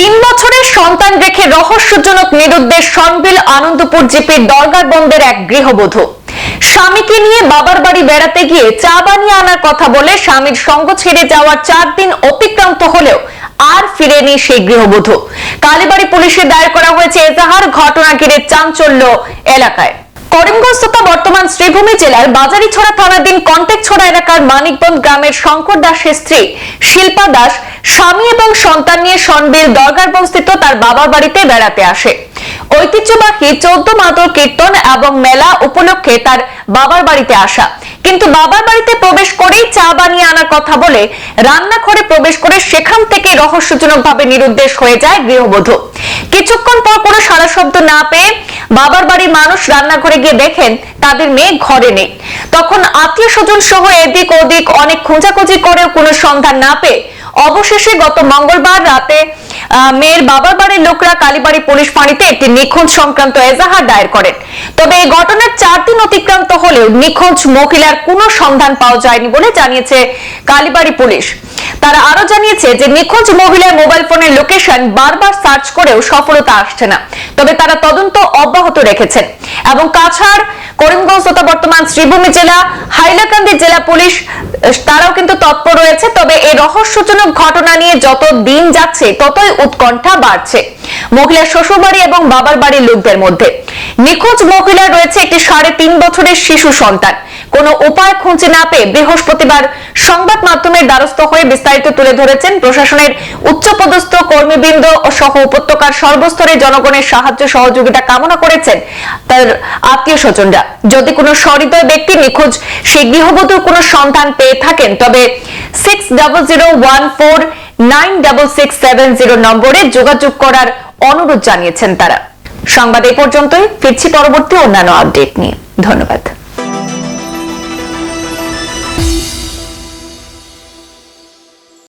তিন বছরের সন্তান রেখে রহস্যজনক নিরুদ্দেশ সনবিল আনন্দপুর জিপির দরগার বন্দের এক গৃহবধূ। স্বামীকে নিয়ে বাবার বাড়ি বেড়াতে গিয়ে চা বানিয়ে আনার কথা বলে স্বামীর সঙ্গ ছেড়ে যাওয়ার চার দিন অতিক্রান্ত হলেও আর ফিরেনি সেই গৃহবধূ। কালীবাড়ি পুলিশে দায়ের করা হয়েছে এজাহার ঘটনা ঘিরে চাঞ্চল্য এলাকায়। করিমগঞ্জ বর্তমান শ্রীভূমি জেলার বাজারিছড়া থানাধীন কন্টেকছড়া এলাকার মানিকবন গ্রামের শঙ্কর দাসের স্ত্রী শিল্পা দাস স্বামী এবং সন্তান নিয়ে সনবিল দরগার অবস্থিত তার বাবার বাড়িতে বেড়াতে আসে। ঐতিহ্যবাহী চৌদ্দ মাদল কীর্তন এবং মেলা উপলক্ষে তার বাবার বাড়িতে আসা। কিন্তু বাবার বাড়িতে প্রবেশ করেই চা বানিয়ে আনার কথা বলে রান্নাঘরে প্রবেশ করে সেখান থেকে রহস্যজনক ভাবে নিরুদ্দেশ হয়ে যায় গৃহবধূ। কিছুক্ষণ পর কোনো সারা শব্দ না পেয়ে বাবার বাড়ির মানুষ রান্নাঘরে গিয়ে দেখেন তাদের মেয়ে ঘরে নেই। তখন আত্মীয় স্বজন সহ এদিক ওদিক অনেক খোঁজাখুঁজি করেও কোনো সন্ধান না পেয়ে অবশেষে গত মঙ্গলবার রাতে মেয়ের বাবার বাড়ির লোকরা কালীবাড়ি পুলিশ ফাঁড়িতে একটি নিখোঁজ সংক্রান্ত এজাহার দায়ের করেন। তবে এই ঘটনার চার দিন অতিক্রান্ত হলেও নিখোঁজ মহিলার কোনো সন্ধান পাওয়া যায়নি বলে জানিয়েছে কালীবাড়ি পুলিশ। তারা আরও জানিয়েছে যে নিখোঁজ মহিলার মোবাইল ফোনের লোকেশন বারবার সার্চ করেও সফলতা আসছে না। তবে তারা তদন্ত অব্যাহত রেখেছেন। এবং কাছাড়, করিমগঞ্জ তথা বর্তমান শ্রীভূমি জেলা হাইলাকান্দি জেলা পুলিশ তারাও কিন্তু তৎপর রয়েছে। তবে এই রহস্যজনক ঘটনা নিয়ে যত দিন যাচ্ছে, ততই উৎকণ্ঠা বাড়ছে। মহিলার শ্বশুরবাড়ি এবং বাবার বাড়ির লোকদের মধ্যে। নিখোঁজ মহিলা রয়েছে একটি সাড়ে তিন বছরের শিশু সন্তান। কোনো উপায় খুঁজে না পেয়ে বৃহস্পতিবার সংবাদ মাধ্যমের দ্বারস্থ হয়ে বিস্তারিত তুলে ধরেছেন প্রশাসনের উচ্চপদস্থ কর্মীবৃন্দ ও সহ উপত্যকার সর্বস্তরে জনগণের সাহায্য সহযোগিতা কামনা করেছেন তার আত্মীয় স্বজনরা। যদি কোনো সহৃদয় ব্যক্তি নিখোঁজ, সেই গৃহবধূর কোনো সন্ধান পেয়ে থাকেন, তবে six double zero one four nine double six seven zero নম্বরে যোগাযোগ করার অনুরোধ জানিয়েছেন তারা। সংবাদ এ পর্যন্তই। ফিরছি পরবর্তী অন্যান্য আপডেট নিয়ে। ধন্যবাদ।